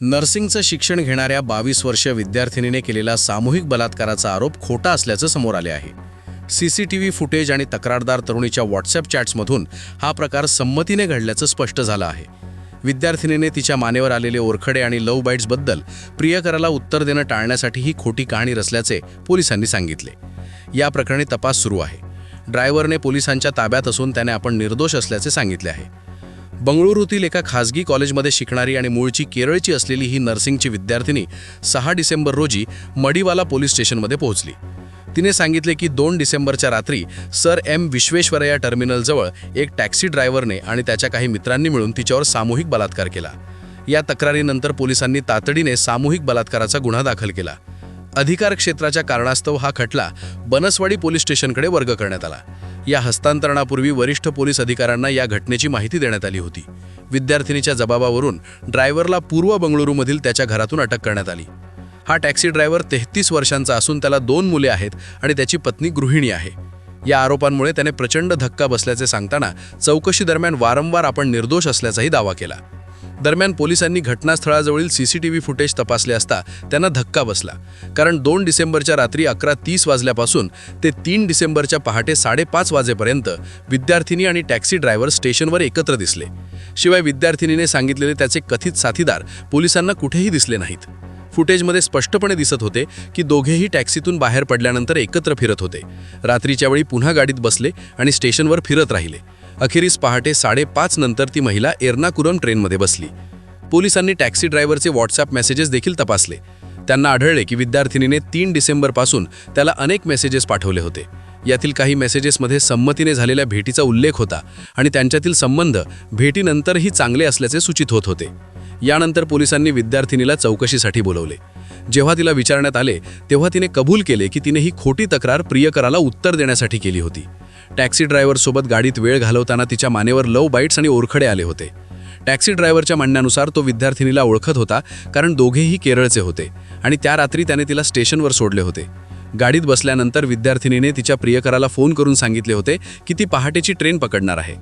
नर्सिंगचं शिक्षण घेणाऱ्या बावीस वर्ष विद्यार्थिनीने केलेला सामूहिक बलात्काराचा आरोप खोटा असल्याचं समोर आले आहे. C C T V footage आणि तक्रारदार तरुणीच्या व्हॉट्सअप चॅट्समधून हा प्रकार संमतीने घडल्याचं स्पष्ट झालं आहे. विद्यार्थिनीने तिच्या मानेवर आलेले ओरखडे आणि लव बाईट्सबद्दल प्रियकराला उत्तर देणं टाळण्यासाठी ही खोटी कहाणी रचल्याचे पोलिसांनी सांगितले. या प्रकरणी तपास सुरू आहे. ड्रायव्हरने पोलिसांच्या ताब्यात असून त्याने आपण निर्दोष असल्याचे सांगितले आहे. बंगळुरूतील एका खासगी कॉलेजमध्ये शिकणारी आणि मूळची केरळची असलेली ही नर्सिंगची विद्यार्थिनी सहा डिसेंबर रोजी मडिवाला पोलीस स्टेशनमध्ये पोहोचली. तिने सांगितले की दोन डिसेंबरच्या रात्री सर एम विश्वेश्वरया टर्मिनलजवळ एक टॅक्सी ड्रायव्हरने आणि त्याच्या काही मित्रांनी मिळून तिच्यावर सामूहिक बलात्कार केला. या तक्रारीनंतर पोलिसांनी तातडीने सामूहिक बलात्काराचा गुन्हा दाखल केला. अधिकार क्षेत्राच्या कारणास्तव हा खटला बनसवाडी पोलीस स्टेशनकडे वर्ग करण्यात आला. या हस्तांतरणापूर्वी वरिष्ठ पोलीस अधिकाऱ्यांना या घटनेची माहिती देण्यात आली होती. विद्यार्थिनीच्या जबाबावरून ड्रायव्हरला पूर्व बंगळुरूमधील त्याच्या घरातून अटक करण्यात आली. हा टॅक्सी ड्रायव्हर तेहतीस वर्षांचा असून त्याला दोन मुले आहेत आणि त्याची पत्नी गृहिणी आहे. या आरोपांमुळे त्याने प्रचंड धक्का बसल्याचे सांगताना चौकशी दरम्यान वारंवार आपण निर्दोष असल्याचाही दावा केला. दरम्यान पोलिसांनी घटनास्थळाजवळील सीसीटीव्ही फुटेज तपासले असता त्यांना धक्का बसला. कारण दोन डिसेंबरच्या रात्री अकरा तीस वाजल्यापासून ते तीन डिसेंबरच्या पहाटे साडेपाच वाजेपर्यंत विद्यार्थिनी आणि टॅक्सी ड्रायव्हर स्टेशनवर एकत्र दिसले. शिवाय विद्यार्थिनीने सांगितलेले त्याचे कथित साथीदार पोलिसांना कुठेही दिसले नाहीत. फुटेजमध्ये स्पष्टपणे दिसत होते की दोघेही टॅक्सीतून बाहेर पडल्यानंतर एकत्र फिरत होते. रात्रीच्या वेळी पुन्हा गाडीत बसले आणि स्टेशनवर फिरत राहिले. अखेरीस पहाटे साडेपाच नंतर ती महिला एर्नाकुरम ट्रेनमध्ये बसली. पोलिसांनी टॅक्सी ड्रायव्हरचे व्हॉट्सअप मेसेजेस देखील तपासले. त्यांना आढळले की विद्यार्थिनीने तीन डिसेंबरपासून त्याला अनेक मेसेजेस पाठवले होते. यातील काही मेसेजेसमध्ये संमतीने झालेल्या भेटीचा उल्लेख होता आणि त्यांच्यातील संबंध भेटीनंतरही चांगले असल्याचे सूचित होत होते. यानंतर पोलिसांनी विद्यार्थिनीला चौकशीसाठी बोलवले. जेव्हा तिला विचारण्यात आले तेव्हा तिने कबूल केले की तिने ही खोटी तक्रार प्रियकराला उत्तर देण्यासाठी केली होती. टॅक्सी ड्रायव्हरसोबत गाडीत वेळ घालवताना तिच्या मानेवर लव बाईट्स आणि ओरखडे आले होते. टॅक्सी ड्रायव्हरच्या म्हणण्यानुसार तो विद्यार्थिनीला ओळखत होता कारण दोघेही केरळचे होते आणि त्या रात्री त्याने तिला स्टेशनवर सोडले होते. गाडीत बसल्यानंतर विद्यार्थिनीने तिच्या प्रियकराला फोन करून सांगितले होते की ती पहाटेची ट्रेन पकडणार आहे.